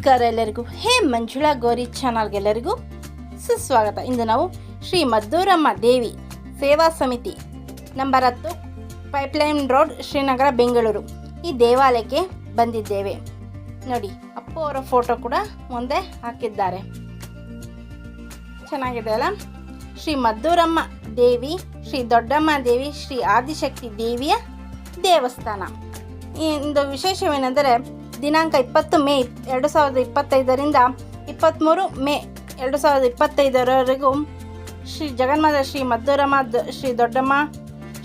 ನಮಸ್ಕಾರ ಎಲ್ಲರಿಗೂ. ಹೇ ಮಂಜುಳಾ ಗೌರಿ ಚಾನಲ್ಗೆಲ್ಲರಿಗೂ ಸುಸ್ವಾಗತ. ಇಂದು ನಾವು ಶ್ರೀ ಮದ್ದೂರಮ್ಮ ದೇವಿ ಸೇವಾ ಸಮಿತಿ ನಂಬರ್ ಹತ್ತು, ಪೈಪ್ಲೈನ್ ರೋಡ್, ಶ್ರೀನಗರ, ಬೆಂಗಳೂರು ಈ ದೇವಾಲಯಕ್ಕೆ ಬಂದಿದ್ದೇವೆ. ನೋಡಿ, ಅಪ್ಪು ಅವರ ಫೋಟೋ ಕೂಡ ಮುಂದೆ ಹಾಕಿದ್ದಾರೆ. ಚೆನ್ನಾಗಿದೆ ಅಲ್ಲ? ಶ್ರೀ ಮದ್ದೂರಮ್ಮ ದೇವಿ, ಶ್ರೀ ದೊಡ್ಡಮ್ಮ ದೇವಿ, ಶ್ರೀ ಆದಿಶಕ್ತಿ ದೇವಿಯ ದೇವಸ್ಥಾನ. ಇಂದು ವಿಶೇಷವೇನೆಂದರೆ ದಿನಾಂಕ ಇಪ್ಪತ್ತು ಮೇ ಎರಡು ಸಾವಿರದ ಇಪ್ಪತ್ತೈದರಿಂದ ಇಪ್ಪತ್ತ್ಮೂರು ಮೇ ಎರಡು ಸಾವಿರದ ಇಪ್ಪತ್ತೈದರವರೆಗೂ ಶ್ರೀ ಜಗನ್ಮಾತ ಶ್ರೀ ಮದ್ದೂರಮ್ಮ ಶ್ರೀ ದೊಡ್ಡಮ್ಮ,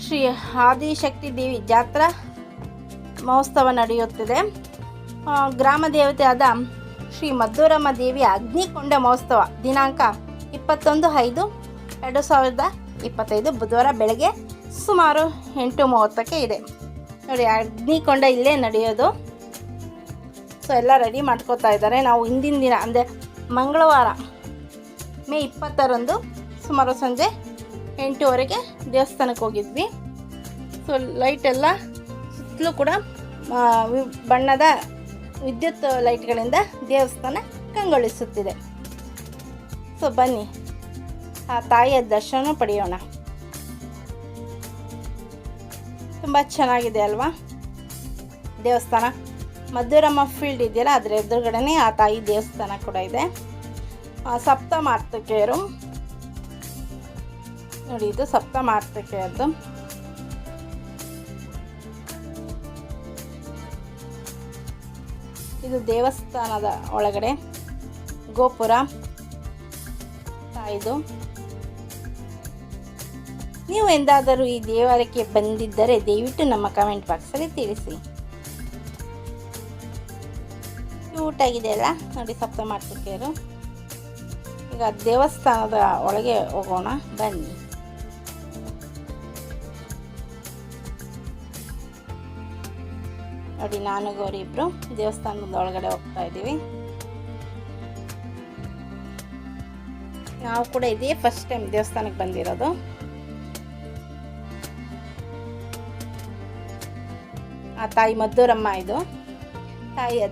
ಶ್ರೀ ಆದಿಶಕ್ತಿ ದೇವಿ ಜಾತ್ರಾ ಮಹೋತ್ಸವ ನಡೆಯುತ್ತಿದೆ. ಗ್ರಾಮ ದೇವತೆ ಆದ ಶ್ರೀ ಮದ್ದೂರಮ್ಮ ದೇವಿ ಅಗ್ನಿಕೊಂಡ ಮಹೋತ್ಸವ ದಿನಾಂಕ ಇಪ್ಪತ್ತೊಂದು ಐದು ಎರಡು ಸಾವಿರದ ಇಪ್ಪತ್ತೈದು ಬುಧವಾರ ಬೆಳಗ್ಗೆ ಸುಮಾರು ಎಂಟು ಮೂವತ್ತಕ್ಕೆ ಇದೆ. ನೋಡಿ, ಅಗ್ನಿಕೊಂಡ ಇಲ್ಲೇ ನಡೆಯೋದು. ಸೊ ಎಲ್ಲ ರೆಡಿ ಮಾಡ್ಕೋತಾ ಇದ್ದಾರೆ. ನಾವು ಹಿಂದಿನ ದಿನ, ಅಂದರೆ ಮಂಗಳವಾರ, ಮೇ ಇಪ್ಪತ್ತರಂದು ಸುಮಾರು ಸಂಜೆ ಎಂಟೂವರೆಗೆ ದೇವಸ್ಥಾನಕ್ಕೆ ಹೋಗಿದ್ವಿ. ಸೊ ಲೈಟೆಲ್ಲ ಸುತ್ತಲೂ ಕೂಡ ಬಣ್ಣದ ವಿದ್ಯುತ್ ಲೈಟ್ಗಳಿಂದ ದೇವಸ್ಥಾನ ಕಂಗೊಳಿಸುತ್ತಿದೆ. ಸೊ ಬನ್ನಿ. ಆ ತಾಯಿಯ ದರ್ಶನ ಪಡೆಯೋಣ. ತುಂಬ ಚೆನ್ನಾಗಿದೆ ಅಲ್ವಾ? ದೇವಸ್ಥಾನ. ಮದ್ದೂರಮ್ಮ ಫೀಲ್ಡ್ ಇದೆಯಲ್ಲ, ಅದರ ಎದುರುಗಡೆನೇ ಆ ತಾಯಿ ದೇವಸ್ಥಾನ ಕೂಡ ಇದೆ. ಸಪ್ತ ಮಾರ್ತಕೆಯರು ನೋಡಿ, ಇದು ಸಪ್ತ ಮಾರ್ತಕೆಯದ್ದು ಇದು ದೇವಸ್ಥಾನದ ಒಳಗಡೆ, ಗೋಪುರ, ತಾಯಿದು. ನೀವು ಎಂದಾದರೂ ಈ ದೇವಾಲಯಕ್ಕೆ ಬಂದಿದ್ದರೆ ದಯವಿಟ್ಟು ನಮ್ಮ ಕಮೆಂಟ್ ಬಾಕ್ಸಲ್ಲಿ ತಿಳಿಸಿ. ಅಲ್ಲ? ನೋಡಿ, ಸಪ್ತ ಈಗ ದೇವಸ್ಥಾನದ ಒಳಗೆ ಹೋಗೋಣ, ಬನ್ನಿ. ನೋಡಿ, ನಾನು, ಗೌರಿ ಇಬ್ರು ದೇವಸ್ಥಾನದ ಒಳಗಡೆ ಹೋಗ್ತಾ ಇದ್ದೀವಿ. ನಾವು ಕೂಡ ಇದೇ ಫಸ್ಟ್ ಟೈಮ್ ದೇವಸ್ಥಾನಕ್ಕೆ ಬಂದಿರೋದು. ಆ ತಾಯಿ ಮದ್ದೂರಮ್ಮ ಇದು.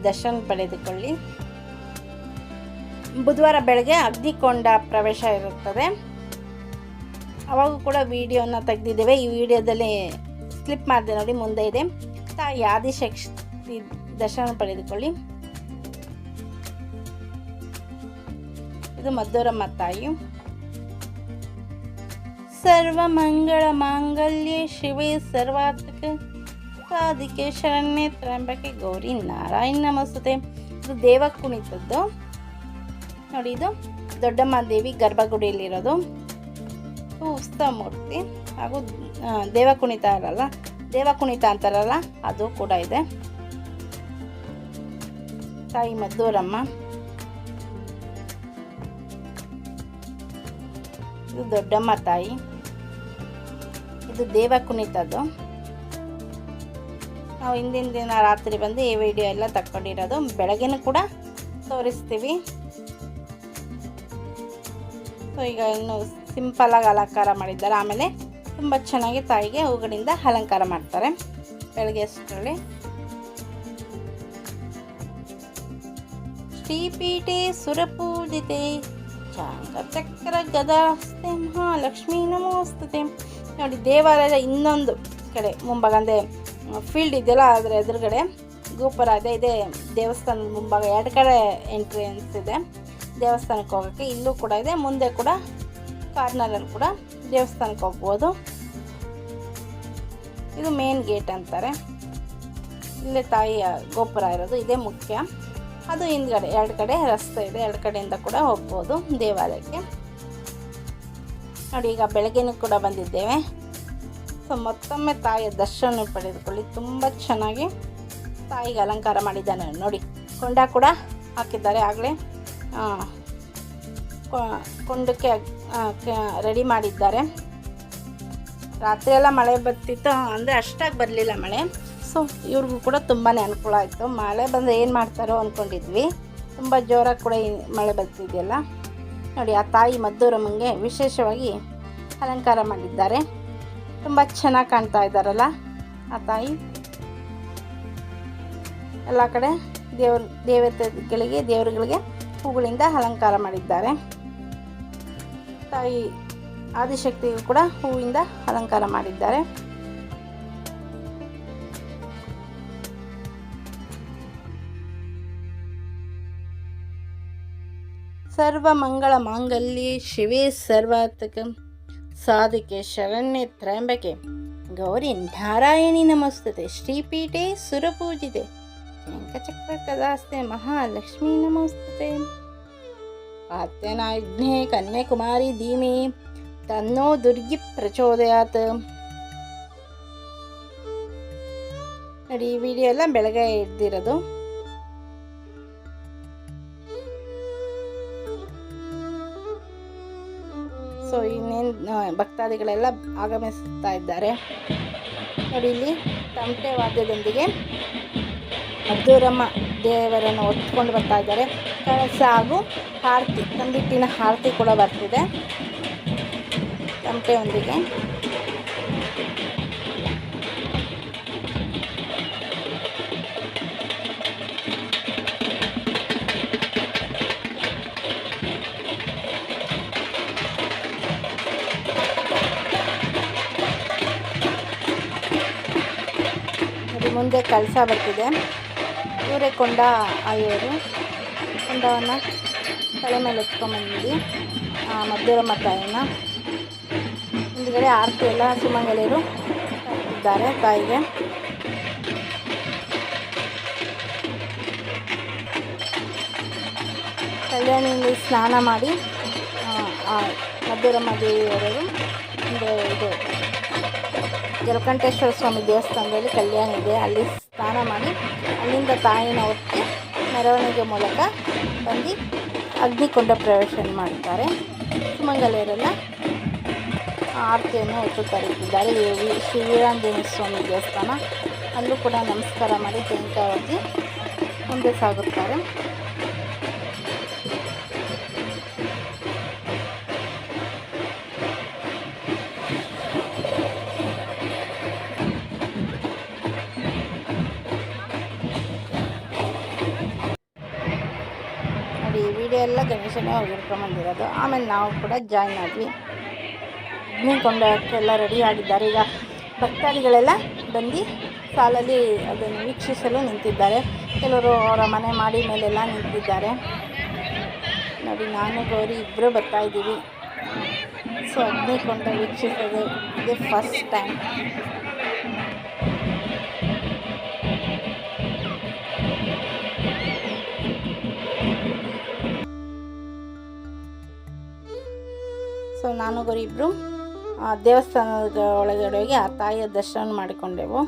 ದರ್ಶನ ಪಡೆದುಕೊಳ್ಳಿ. ಬುಧವಾರ ಬೆಳಗ್ಗೆ ಅಗ್ನಿಕೊಂಡ ಪ್ರವೇಶ ಇರುತ್ತದೆ. ಅವಾಗೂ ಕೂಡ ವಿಡಿಯೋನ ತೆಗೆದಿದ್ದೇವೆ. ಈ ವಿಡಿಯೋದಲ್ಲಿ ಸ್ಲಿಪ್ ಮಾಡಿದೆ ನೋಡಿ, ಮುಂದೆ ಇದೆ. ತಾಯಿ ಆದಿಶಕ್ತಿ ದರ್ಶನ ಪಡೆದುಕೊಳ್ಳಿ. ಇದು ಮದ್ದೂರಮ್ಮ ತಾಯಿ. ಸರ್ವ ಮಂಗಳ ಮಾಂಗಲ್ಯ ಶಿವೇ ಸರ್ವಾರ್ಥಕ. ಸಾಧಿಕೆ ಶರಣ್ಯ ಗೌರಿ ನಾರಾಯಣ ನಮಸ್ತೆ ಇದು ದೇವ ಕುಣಿತದ್ದು ನೋಡಿ ಇದು ದೊಡ್ಡಮ್ಮ ದೇವಿ ಗರ್ಭಗುಡಿಯಲ್ಲಿರೋದು. ಉತ್ಸವ ಮೂರ್ತಿ ಹಾಗೂ ದೇವ ಕುಣಿತ ಇರಲ್ಲ ದೇವ ಕುಣಿತ ಅಂತಾರಲ್ಲ, ಅದು ಕೂಡ ಇದೆ. ತಾಯಿ ಮದ್ದೂರಮ್ಮ. ಇದು ದೊಡ್ಡಮ್ಮ ತಾಯಿ. ಇದು ದೇವ ಕುಣಿತದ್ದು ನಾವು ಹಿಂದಿನ ದಿನ ರಾತ್ರಿ ಬಂದು ಈ ವಿಡಿಯೋ ಎಲ್ಲ ತಕ್ಕೊಂಡಿರೋದು. ಬೆಳಗ್ಗೆನೂ ಕೂಡ ತೋರಿಸ್ತೀವಿ. ಸೊ ಈಗ ಇನ್ನು ಸಿಂಪಲಾಗಿ ಅಲಂಕಾರ ಮಾಡಿದ್ದಾರೆ. ಆಮೇಲೆ ತುಂಬ ಚೆನ್ನಾಗಿ ತಾಯಿಗೆ ಹೂಗಳಿಂದ ಅಲಂಕಾರ ಮಾಡ್ತಾರೆ. ಬೆಳಗ್ಗೆ ಅಷ್ಟರಲ್ಲಿ. ಶ್ರೀಪೀಠೆ ಸುರಪೂಜಿತೆ. ಚಕ್ರ ಗದಾಸ್ತೆ ಮಹಾಲಕ್ಷ್ಮೀ ನಮೋಸ್ತತೆ. ನೋಡಿ, ದೇವಾಲಯದ ಇನ್ನೊಂದು ಕಡೆ ಮುಂಭಾಗ ಅಂದರೆ ಫೀಲ್ಡ್ ಇದೆಯಲ್ಲ ಅದರ ಎದುರುಗಡೆ ಗೋಪುರ ಇದೆ. ಇದೆ ದೇವಸ್ಥಾನದ ಮುಂಭಾಗ ಎರಡು ಕಡೆ ಎಂಟ್ರೆನ್ಸ್ ಇದೆ. ದೇವಸ್ಥಾನಕ್ಕೆ ಹೋಗೋಕ್ಕೆ ಇಲ್ಲೂ ಕೂಡ ಇದೆ. ಮುಂದೆ ಕೂಡ ಕಾರ್ನರಲ್ಲಿ ಕೂಡ ದೇವಸ್ಥಾನಕ್ಕೆ ಹೋಗ್ಬೋದು. ಇದು ಮೇನ್ ಗೇಟ್ ಅಂತಾರೆ. ಇಲ್ಲೇ ತಾಯಿಯ ಗೋಪುರ ಇರೋದು. ಇದೇ ಮುಖ್ಯ. ಅದು ಹಿಂದ್ಗಡೆ, ಎರಡು ಕಡೆ ರಸ್ತೆ ಇದೆ. ಎರಡು ಕಡೆಯಿಂದ ಕೂಡ ಹೋಗ್ಬೋದು ದೇವಾಲಯಕ್ಕೆ. ನೋಡಿ, ಈಗ ಬೆಳಗ್ಗೆನೂ ಕೂಡ ಬಂದಿದ್ದೇವೆ. ಸೊ ಮತ್ತೊಮ್ಮೆ ತಾಯಿಯ ದರ್ಶನ ಪಡೆದುಕೊಳ್ಳಿ. ತುಂಬ ಚೆನ್ನಾಗಿ ತಾಯಿಗೆ ಅಲಂಕಾರ ಮಾಡಿದ್ದಾನೆ. ನೋಡಿ, ಕೊಂಡ ಕೂಡ ಹಾಕಿದ್ದಾರೆ ಆಗಲೇ. ಕೊಂಡಕ್ಕೆ ರೆಡಿ ಮಾಡಿದ್ದಾರೆ. ರಾತ್ರಿ ಎಲ್ಲ ಮಳೆ ಬರ್ತಿತ್ತು, ಅಂದರೆ ಅಷ್ಟಾಗಿ ಬರಲಿಲ್ಲ ಮಳೆ. ಸೊ ಇವ್ರಿಗೂ ಕೂಡ ತುಂಬಾ ಅನುಕೂಲ ಆಯಿತು. ಮಳೆ ಬಂದರೆ ಏನು ಮಾಡ್ತಾರೋ ಅಂದ್ಕೊಂಡಿದ್ವಿ ತುಂಬ ಜೋರಾಗಿ ಕೂಡ ಮಳೆ ಬರ್ತಿದೆಯಲ್ಲ. ನೋಡಿ, ಆ ತಾಯಿ ಮದ್ದೂರಮ್ಮಂಗೆ ವಿಶೇಷವಾಗಿ ಅಲಂಕಾರ ಮಾಡಿದ್ದಾರೆ. ತುಂಬ ಚೆನ್ನಾಗಿ ಕಾಣ್ತಾ ಇದ್ದಾರಲ್ಲ? ಆ ತಾಯಿ? ಎಲ್ಲ ಕಡೆ ದೇವ್ರ, ದೇವತೆಗಳಿಗೆ, ದೇವರುಗಳಿಗೆ ಹೂಗಳಿಂದ ಅಲಂಕಾರ ಮಾಡಿದ್ದಾರೆ. ತಾಯಿ ಆದಿಶಕ್ತಿಗೂ ಕೂಡ ಹೂವಿಂದ ಅಲಂಕಾರ ಮಾಡಿದ್ದಾರೆ. ಸರ್ವ ಮಂಗಳ ಮಾಂಗಲ್ಯ ಶಿವೇ ಸರ್ವಾರ್ಥಕ. ಸಾಧಿಕೆ ಶರಣ್ಯ ತ್ರ್ಯಂಬಕೆ ಗೌರಿ ನಾರಾಯಣಿ ನಮಸ್ತತೆ. ಶ್ರೀಪೀಠೆ ಸುರಪೂಜಿತೆ. ಶಂಖಚಕ್ರ ಕದಾಸ್ತೆ ಮಹಾಲಕ್ಷ್ಮೀ ನಮಸ್ತತೆ. ಆತ್ಯನಾಯ್ನೆ ಕನ್ಯಾಕುಮಾರಿ ಧೀಮೆ, ತನ್ನೋ ದುರ್ಗಿ ಪ್ರಚೋದಯಾತ್. ನೋಡಿ, ಈ ವಿಡಿಯೋ ಎಲ್ಲ ಬೆಳಗ್ಗೆ ಇದ್ದಿರೋದು ಸೊ ಇನ್ನೇನು ಭಕ್ತಾದಿಗಳೆಲ್ಲ ಆಗಮಿಸ್ತಾ ಇದ್ದಾರೆ. ನೋಡಿ ಇಲ್ಲಿ ತಮಟೆ ವಾದ್ಯದೊಂದಿಗೆ ಮದ್ದೂರಮ್ಮ ದೇವರನ್ನು ಒತ್ಕೊಂಡು ಬರ್ತಾ ಇದ್ದಾರೆ. ಕಳಸ ಹಾಗೂ ಆರತಿ ತಂದಿಟ್ಟಿನ ಆರತಿ ಕೂಡ ಬರ್ತಿದೆ. ತಮಟೆಯೊಂದಿಗೆ ಮುಂದೆ ಕಳಸ ಬರ್ತಿದೆ. ಇವರೇ ಕೊಂಡ ಆಯೋರು ಕೊಂಡವನ್ನು ತಲೆ ಮೇಲೆ ಎತ್ಕೊಂಬಂದು ಮದ್ದೂರಮ್ಮ ತಾಯಿನ ಹಿಂದ್ಗಡೆ ಆರತಿ ಎಲ್ಲ ಸುಮಂಗಲಿಯರು ಇದ್ದಾರೆ ತಾಯಿಗೆ. ಕಲ್ಯಾಣಿಯಲ್ಲಿ ಸ್ನಾನ ಮಾಡಿ ಮದ್ದೂರಮ್ಮ ದೇವಿಯವರು ಇದು ಜಲಕಂಠೇಶ್ವರ ಸ್ವಾಮಿ ದೇವಸ್ಥಾನದಲ್ಲಿ ಕಲ್ಯಾಣ ಇದೆ. ಅಲ್ಲಿ ಸ್ನಾನ ಮಾಡಿ ಅಲ್ಲಿಂದ ತಾಯಿನ ಹೊತ್ತು ಮೆರವಣಿಗೆ ಮೂಲಕ ಬಂದು ಅಗ್ನಿಕೊಂಡ ಪ್ರವೇಶ ಮಾಡ್ತಾರೆ. ಸುಮಂಗಲಿಯರೆಲ್ಲ ಆರತಿಯನ್ನು ಹೊತ್ತು ತರುತ್ತಿದ್ದಾರೆ ಇದು ಶ್ರೀ ಸ್ವಾಮಿ ದೇವಸ್ಥಾನ. ಅಲ್ಲೂ ಕೂಡ ನಮಸ್ಕಾರ ಮಾಡಿ ಒತ್ತಿ ಮುಂದೆ ಸಾಗುತ್ತಾರೆ. ವಿಡಿಯೋ ಬಂದಿರೋದು. ಗಣೇಶನೇ ಆಮೇಲೆ ನಾವು ಕೂಡ ಜಾಯ್ನ್ ಆದ್ವಿ. ಕೊಂಡಕ್ಕೆಲ್ಲ ರೆಡಿ ಆಗಿದ್ದಾರೆ. ಈಗ ಭಕ್ತಾದಿಗಳೆಲ್ಲ ಬಂದು ಸಾಲಲ್ಲಿ ಅದನ್ನು ವೀಕ್ಷಿಸಲು ನಿಂತಿದ್ದಾರೆ. ಕೆಲವರು ಅವರ ಮನೆ ಮಾಡಿ ಮೇಲೆಲ್ಲ ನಿಂತಿದ್ದಾರೆ. ನೋಡಿ, ನಾನು, ಗೌರಿ ಇಬ್ಬರು ಬರ್ತಾಯಿದ್ದೀವಿ ಸೊ, ಅಗ್ನಿಕೊಂಡ ವೀಕ್ಷಿಸೋದು. ಇದೇ ಫಸ್ಟ್ ಟೈಮ್ ಸೊ ನಾನು ಗೌರಿ ಇಬ್ಬರು ದೇವಸ್ಥಾನದ ಒಳಗಡೆ ಹೋಗಿ ಆ ತಾಯಿಯ ದರ್ಶನ ಮಾಡಿಕೊಂಡೆವು.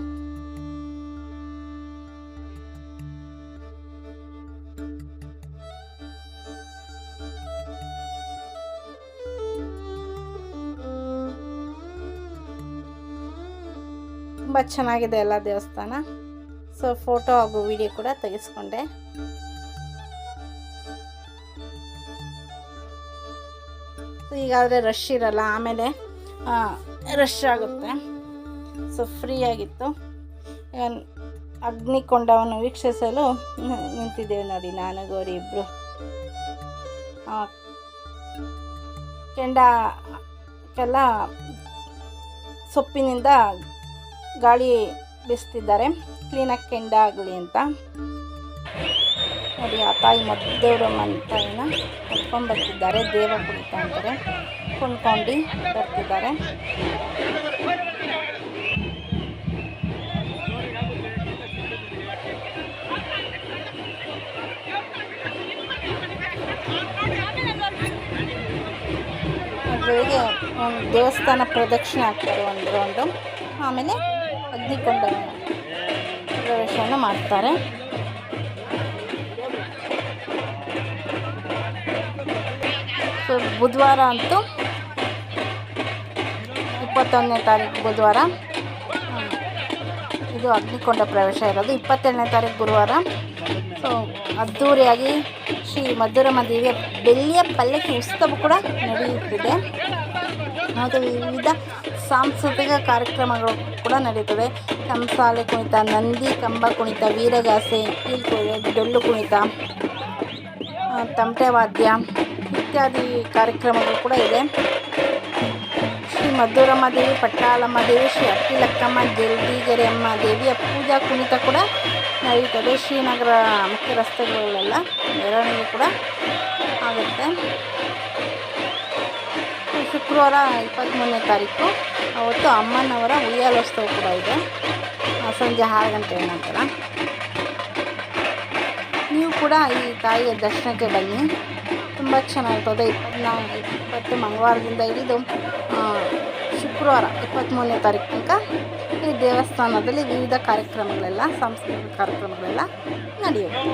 ತುಂಬ ಚೆನ್ನಾಗಿದೆ ಎಲ್ಲ ದೇವಸ್ಥಾನ. ಸೊ ಫೋಟೋ ಹಾಗೂ ವಿಡಿಯೋ ಕೂಡ ತೆಗೆಸ್ಕೊಂಡೆ. ಈಗಾದರೆ ರಶ್ ಇರಲ್ಲ, ಆಮೇಲೆ ರಶ್ ಆಗುತ್ತೆ. ಸೊ ಫ್ರೀ ಆಗಿತ್ತು. ಅಗ್ನಿಕೊಂಡವನ್ನು ವೀಕ್ಷಿಸಲು ನಿಂತಿದ್ದೇವೆ ನೋಡಿ ನಾನು, ಗೌರಿ ಇಬ್ಬರು ಕೆಂಡಕ್ಕೆಲ್ಲ ಸೊಪ್ಪಿನಿಂದ ಗಾಳಿ ಬೀಸ್ತಿದ್ದಾರೆ. ಕ್ಲೀನಾಗಿ ಕೆಂಡ ಆಗಲಿ ಅಂತ. ನೋಡಿ, ಆ ತಾಯಿ ಮದ್ದೇವ್ರಮ್ಮನ ತಾಯಿನ ಹೊತ್ಕೊಂಡು ಬರ್ತಿದ್ದಾರೆ, ದೇವ ಕುಳಿತ ಅಂತಾರೆ. ಕೊಂಡ್ಕೊಂಡು ಬರ್ತಿದ್ದಾರೆ. ಅದ್ರೊಳಗೆ ಒಂದು ದೇವಸ್ಥಾನ ಪ್ರದಕ್ಷಿಣೆ ಹಾಕ್ತಾರೆ ಒಂದು ರೌಂಡು ಆಮೇಲೆ ಅಗ್ನಿಕೊಂಡ ಪ್ರವೇಶವನ್ನು ಮಾಡ್ತಾರೆ. ಸೊ, ಬುಧವಾರ ಅಂತೂ ಇಪ್ಪತ್ತೊಂದನೇ ತಾರೀಕು ಬುಧವಾರ. ಇದು ಅಗ್ನಿಕೊಂಡ ಪ್ರವೇಶ ಇರೋದು. ಇಪ್ಪತ್ತೆರಡನೇ ತಾರೀಕು ಗುರುವಾರ. ಸೊ ಅದ್ಧೂರಿಯಾಗಿ ಶ್ರೀ ಮಧುರಮ್ಮ ದೇವಿಯ ಬೆಳ್ಳಿಯ ಪಲ್ಲಕ್ಕಿ ಉತ್ಸವ ಕೂಡ ನಡೆಯುತ್ತಿದೆ. ಮತ್ತು ವಿವಿಧ ಸಾಂಸ್ಕೃತಿಕ ಕಾರ್ಯಕ್ರಮಗಳು ಕೂಡ ನಡೀತವೆ. ಕಂಸಾಲೆ ಕುಣಿತ, ನಂದಿ ಕಂಬ ಕುಣಿತ, ವೀರಗಾಸೆ ಕೀಲ್ ಡೊಳ್ಳು ಕುಣಿತ ತಮಟೆ ವಾದ್ಯ ಇತ್ಯಾದಿ ಕಾರ್ಯಕ್ರಮಗಳು ಕೂಡ ಇದೆ. ಶ್ರೀ ಮಧುರಮ್ಮ ದೇವಿ, ಪಟ್ಟಾಳಮ್ಮ ದೇವಿ, ಶ್ರೀ ಅಕ್ಕಿಲಕ್ಕಮ್ಮ, ಜಲ್ದಿಗೆರೆ ಅಮ್ಮ ದೇವಿಯ ಪೂಜಾ ಕುಣಿತ ಕೂಡ ನಡೀತದೆ. ಶ್ರೀನಗರ ಮುಖ್ಯ ರಸ್ತೆಗಳಲ್ಲೆಲ್ಲ ಮೆರವಣಿಗೆ ಕೂಡ ಆಗುತ್ತೆ. ಶುಕ್ರವಾರ ಇಪ್ಪತ್ತ್ಮೂರನೇ ತಾರೀಕು, ಅವತ್ತು ಅಮ್ಮನವರ ಉಯ್ಯಾಲೋತ್ಸವ ಕೂಡ ಇದೆ. ಸಂಜೆ ಆರು ಗಂಟೆ ನಂತರ. ನೀವು ಕೂಡ ಈ ತಾಯಿಯ ದರ್ಶನಕ್ಕೆ ಬನ್ನಿ. ತುಂಬ ಚೆನ್ನಾಗಿರ್ತದೆ. ಇಪ್ಪತ್ನಾ ಇಪ್ಪತ್ತು, ಮಂಗಳವಾರದಿಂದ ಹಿಡಿದು ಶುಕ್ರವಾರ ಇಪ್ಪತ್ತ್ಮೂರನೇ ತಾರೀಕು ತನಕ ಈ ದೇವಸ್ಥಾನದಲ್ಲಿ ವಿವಿಧ ಕಾರ್ಯಕ್ರಮಗಳೆಲ್ಲ, ಸಾಂಸ್ಕೃತಿಕ ಕಾರ್ಯಕ್ರಮಗಳೆಲ್ಲ ನಡೆಯುತ್ತೆ.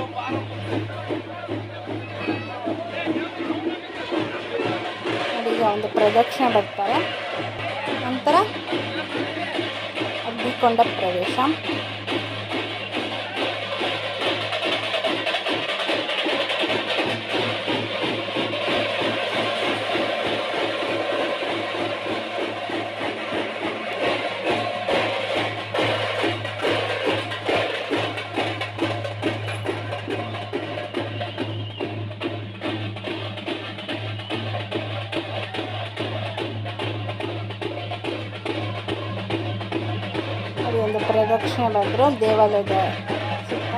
ನೋಡಿ, ಈಗ ಒಂದು ಪ್ರದಕ್ಷಿಣೆ ಬರ್ತಾರೆ. ನಂತರ ಅಗ್ನಿಕೊಂಡ ಪ್ರವೇಶ. ಬಂದರು ದೇವಾಲಯದ ಸುತ್ತ.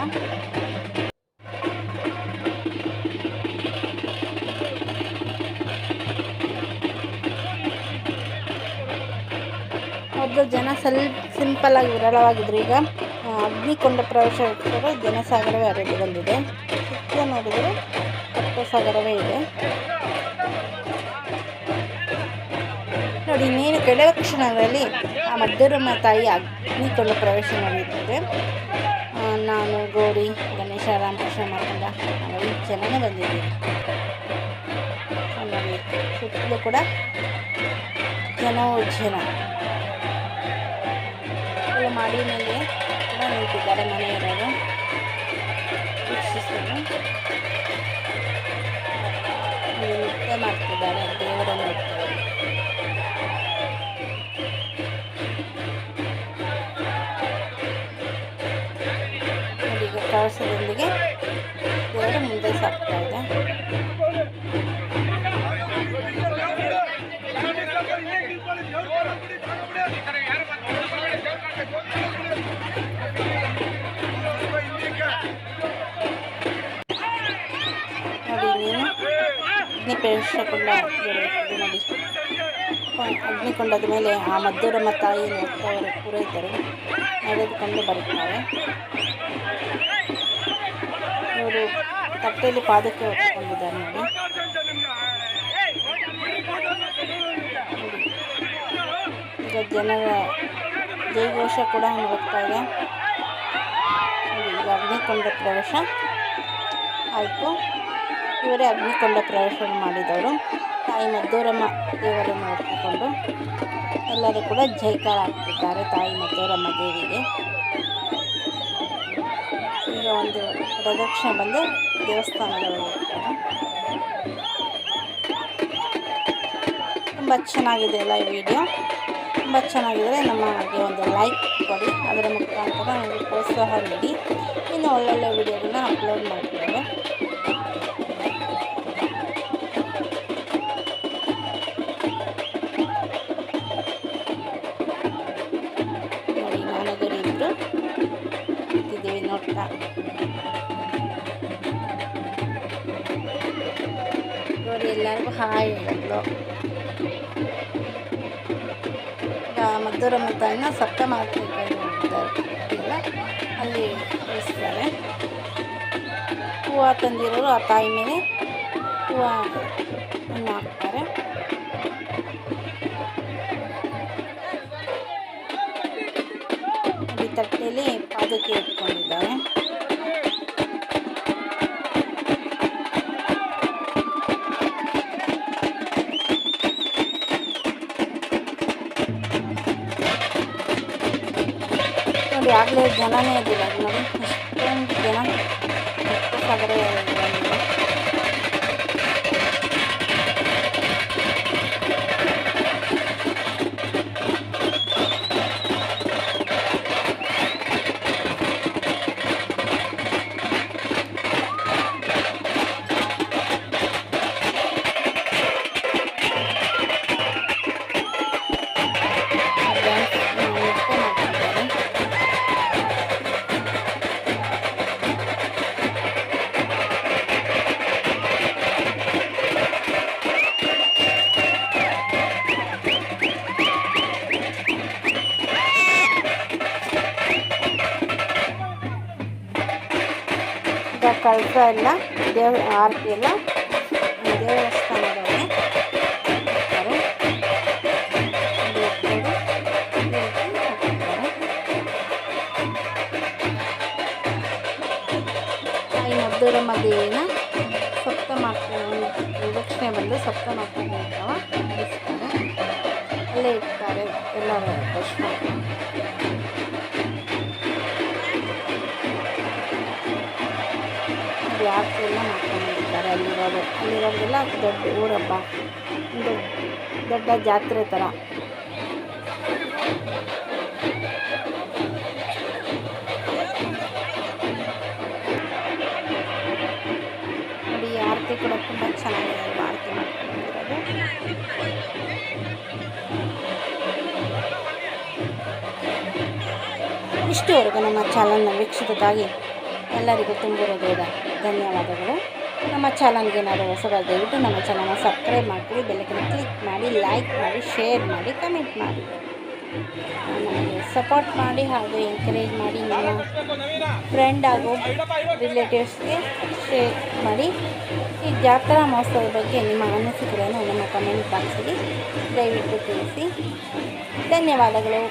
ಮೊದಲು ಜನ ಸ್ವಲ್ಪ ಆಗಿ ವಿರಳವಾಗಿದ್ರು ಈಗ. ಅಗ್ನಿಕೊಂಡ ಪ್ರವೇಶ ಜನಸಾಗರವೇ ಅರಣ್ಯದಲ್ಲಿದೆ. ಬಂದಿದೆ ಸುತ್ತ ನೋಡಿದ್ರೆ ಸಾಗರವೇ ಇದೆ. ನೋಡಿ ಇನ್ನೇನು ಕೆಳ ಕ್ಷಣದಲ್ಲಿ ಆ ಮಧ್ಯರಮ್ಮ ತಾಯಿ ಅಗ್ನಿಕೊಂಡ ಪ್ರವೇಶ ನಡೆಯುತ್ತದೆ ನಾನು ಗೌರಿ, ಗಣೇಶ, ರಾಮಕೃಷ್ಣ ಮಾಡ್ಕೊಂಡ ನಾವು ಚೆನ್ನಾಗಿ ಬಂದಿದ್ದೀವಿ. ನೋಡಿ, ಸುತ್ತಲೂ ಕೂಡ ಜನವು ಜನ. ಮಾಡಿ ಮೇಲೆ ಕೂಡ ನಿಂತಿದ್ದಾರೆ ಮನೆಯವರು ವೀಕ್ಷಿಸಲು. ನೃತ್ಯ ಮಾಡ್ತಿದ್ದಾರೆ ದೇವರ ನೃತ್ಯ ಮುಂದೆ ಸಾಗ್ತಾ ಇದೆ ನೋಡಿ ನೀನು ಅಗ್ನಿಪ್ರವೇಶಕೊಂಡ ದೇವರು ನೋಡಿ ಅಗ್ನಿಕೊಂಡದ ಮೇಲೆ ಆ ಮದ್ದೂರಮ್ಮ ತಾಯಿ ನೋಡ್ತವರು ಪುರೋಹಿತರು ನಡೆದುಕೊಂಡು ಬರುತ್ತಾರೆ ಇವರು ತಟ್ಟೆಯಲ್ಲಿ ಪಾದಕ್ಕೆ ಹೊತ್ಕೊಂಡಿದ್ದಾರೆ ನೋಡಿ. ಈಗ ಜನರ ಜೈಘೋಷ ಕೂಡ ಹೋಗ್ತಾ ಇದೆ. ಈಗ ಅಗ್ನಿಕೊಂಡ ಪ್ರವೇಶ. ಆಯಿತು. ಇವರೇ ಅಗ್ನಿಕೊಂಡ ಪ್ರವೇಶ ಮಾಡಿದವರು. ತಾಯಿ ಮದ್ದೂರಮ್ಮ ದೇವರನ್ನು ನೋಡಿಕೊಂಡು ಎಲ್ಲರೂ ಕೂಡ ಜೈಕಾರ ಹಾಕ್ತಿದ್ದಾರೆ ತಾಯಿ ಮದ್ದೂರಮ್ಮ ದೇವಿಗೆ. ಈಗ ಒಂದು ಪ್ರದಕ್ಷಿಣೆ ಬಂದು ದೇವಸ್ಥಾನದ ತುಂಬ ಚೆನ್ನಾಗಿದೆ ಎಲ್ಲ ಈ ವಿಡಿಯೋ. ತುಂಬ ಚೆನ್ನಾಗಿದ್ರೆ ನಮಗೆ ಒಂದು ಲೈಕ್ ಕೊಡಿ. ಅದರ ಮುಖಾಂತರ ನಮಗೆ ಪ್ರೋತ್ಸಾಹ ನೀಡಿ. ಇನ್ನು ಒಳ್ಳೊಳ್ಳೆ ವಿಡಿಯೋಗಳನ್ನ ಅಪ್ಲೋಡ್ ಮಾಡ್ತೇವೆ ಈಗ ಮದ್ದೂರಮ್ಮ ತಾಯಿನ ಸಪ್ತಮ ಎಲ್ಲ ಅಲ್ಲಿ ಬೆಳೆಸ್ತಾರೆ ಹೂವು ತಂದಿರೋರು ಆ ತಾಯಿ ಮೇಲೆ ಹೂವು ಹಾಕ್ತಾರೆ. ಈ ತಟ್ಟೆಯಲ್ಲಿ ಪಾದಕ್ಕೆ ಇಟ್ಕೊಂಡಿದ್ದಾರೆ ನೋಡಿ ಆಗಲೇ ಜನನೇ ಇದ್ದಿಲ್ಲ ನೋಡಿ ಎಷ್ಟೊಂದು ಜನ ಎಷ್ಟು ಸಾಗರ ಕಳಸ ಎಲ್ಲ ದೇವ ಆರತಿ ಎಲ್ಲ ಹಾಕ್ತಾರೆ. ತಾಯಿ ಮದ್ದೂರಮ್ಮ ದೇವಿನ ಸಪ್ತ ಮಾಡ್ತಾರೆ ಪ್ರದಕ್ಷಿಣೆ ಬಂದು ಸಪ್ತ ಮಾಡ್ತಾರೆ ನಡೆಸ್ತಾರೆ ಅಲ್ಲೇ ಇಡ್ತಾರೆ ಎಲ್ಲರ ದರ್ಶನ ಆರತಿ ಎಲ್ಲ ಮಾಡ್ಕೊಂಡಿರ್ತಾರೆ ಅಲ್ಲಿರೋದು. ಅಲ್ಲಿರೋದೆಲ್ಲ ದೊಡ್ಡ ಊರಬ್ಬ ಒಂದು ದೊಡ್ಡ ಜಾತ್ರೆ ಥರ. ನೋಡಿ ಆರತಿ ಕೂಡ ತುಂಬ ಚೆನ್ನಾಗಿದೆ ಆರತಿ ಮಾಡ್ಕೊಂಡಿರೋದು. ಇಷ್ಟುವರೆಗೂ ನಮ್ಮ ಚಾನಲ್ನ ವೀಕ್ಷಿಸಿದಾಗಿ ಎಲ್ಲರಿಗೂ ತುಂಬಿರೋದು ಹೃದಯದ ಧನ್ಯವಾದಗಳು. ನಮ್ಮ ಚಾನಲ್ಗೆ ಏನಾದರೂ ಹೊಸದಾಗಿ ದಯವಿಟ್ಟು ನಮ್ಮ ಚಾನಲ್ನ ಸಬ್ಸ್ಕ್ರೈಬ್ ಮಾಡ್ಕೊಳ್ಳಿ ಬೆಲ್ಲಕ್ಕೆ ಕ್ಲಿಕ್ ಮಾಡಿ, ಲೈಕ್ ಮಾಡಿ, ಶೇರ್ ಮಾಡಿ, ಕಮೆಂಟ್ ಮಾಡಿ. ಸಪೋರ್ಟ್ ಮಾಡಿ ಹಾಗೂ ಎನ್ಕರೇಜ್ ಮಾಡಿ ನಿಮ್ಮ ಫ್ರೆಂಡ್ ಹಾಗೂ ರಿಲೇಟಿವ್ಸ್ಗೆ ಶೇರ್ ಮಾಡಿ. ಈ ಜಾತ್ರಾ ಮಹೋತ್ಸವದ ಬಗ್ಗೆ ನಿಮ್ಮ ಅನಿಸಿಕೆಗಳನ್ನು ನಮ್ಮ ಕಮೆಂಟ್ ಬಾಕ್ಸಲ್ಲಿ ದಯವಿಟ್ಟು ತಿಳಿಸಿ. ಧನ್ಯವಾದಗಳು.